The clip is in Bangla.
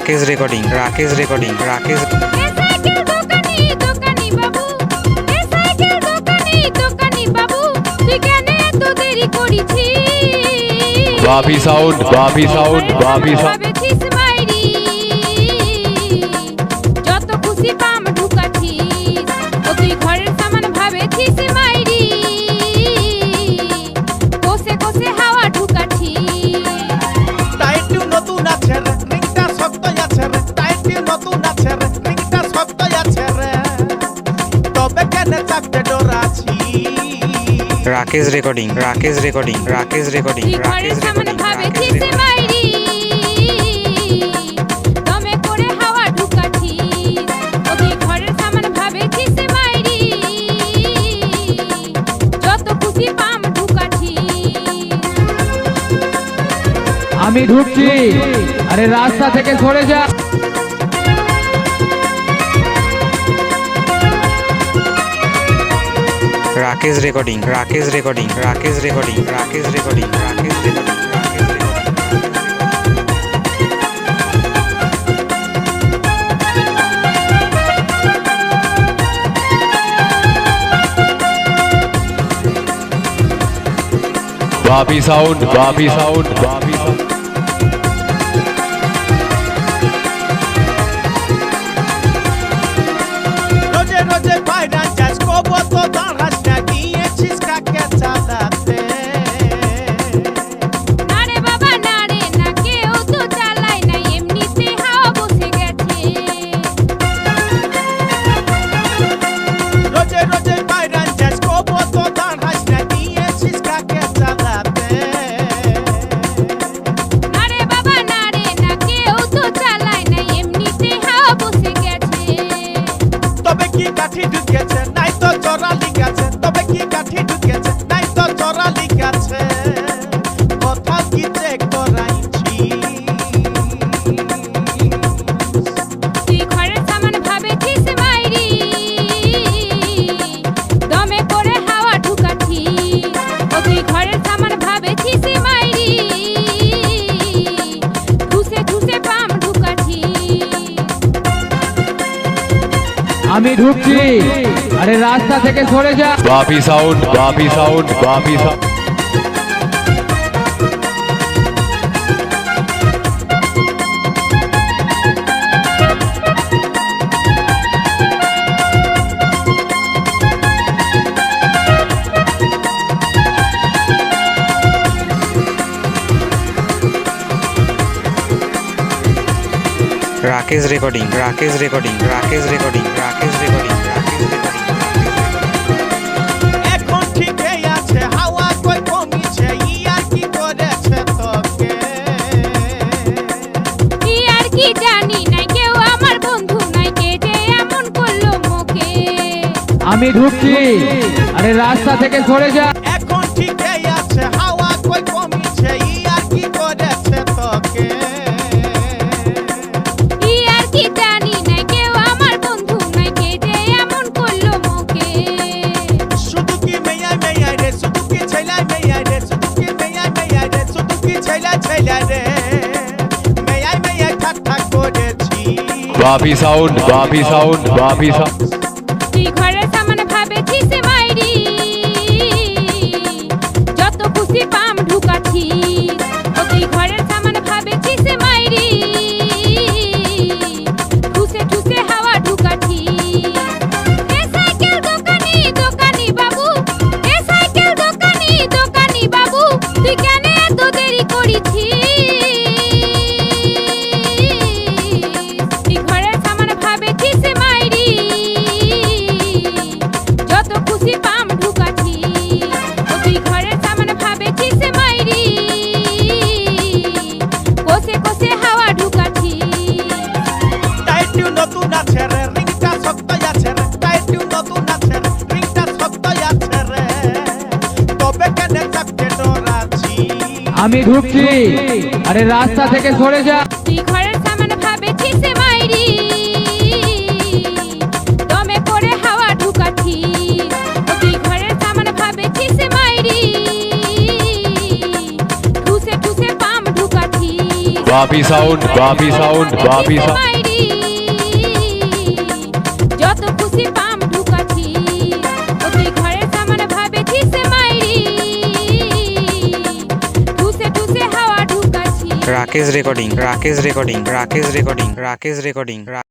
Rakesh recording Rakesh recording Rakesh Bapi sound Bapi sound Bapi sound চাপতে ডরাছি Rakesh recording Rakesh recording Rakesh recording ঘরের রাকেশ সামান রেকর্ডিং পাম আমি ঢুকছি। আরে রাস্তা থেকে সরে যা। Rakesh recording Rakesh recording Rakesh recording Rakesh recording Rakesh recording Bapi sound Bapi sound Bapi sound আমি ঢুকছি। আরে রাস্তা থেকে সরে যা। Bapi sound Bapi sound Bapi sound Rakesh recording Rakesh recording Rakesh recording Rakesh recording Rakesh recording এখন ঠিকই আছে হাওয়া কই কমিছে ইয়ার কি করেছে তোকে? কি আর কি জানি না কেউ আমার বন্ধু নাই কে যে এমন করল মোকে আমি ঢুকছি আরে রাস্তা থেকে সরে যা। এখন ঠিকই Bapi sound Bapi sound Bapi sound আমি ঢুকছি। আরে রাস্তা থেকে সরে যা। তুই ঘরের সামান ভাবেছিস মাইরি। দমে করে হাওয়া ঢুকাছিস ও তুই ঘরের সামান ভাবেছিস মাইরি। ঠুসে ঠুসে পাম ঢুকাছিস Bapi sound Bapi sound Bapi sound. Rakesh recording Rakesh recording Rakesh recording Rakesh recording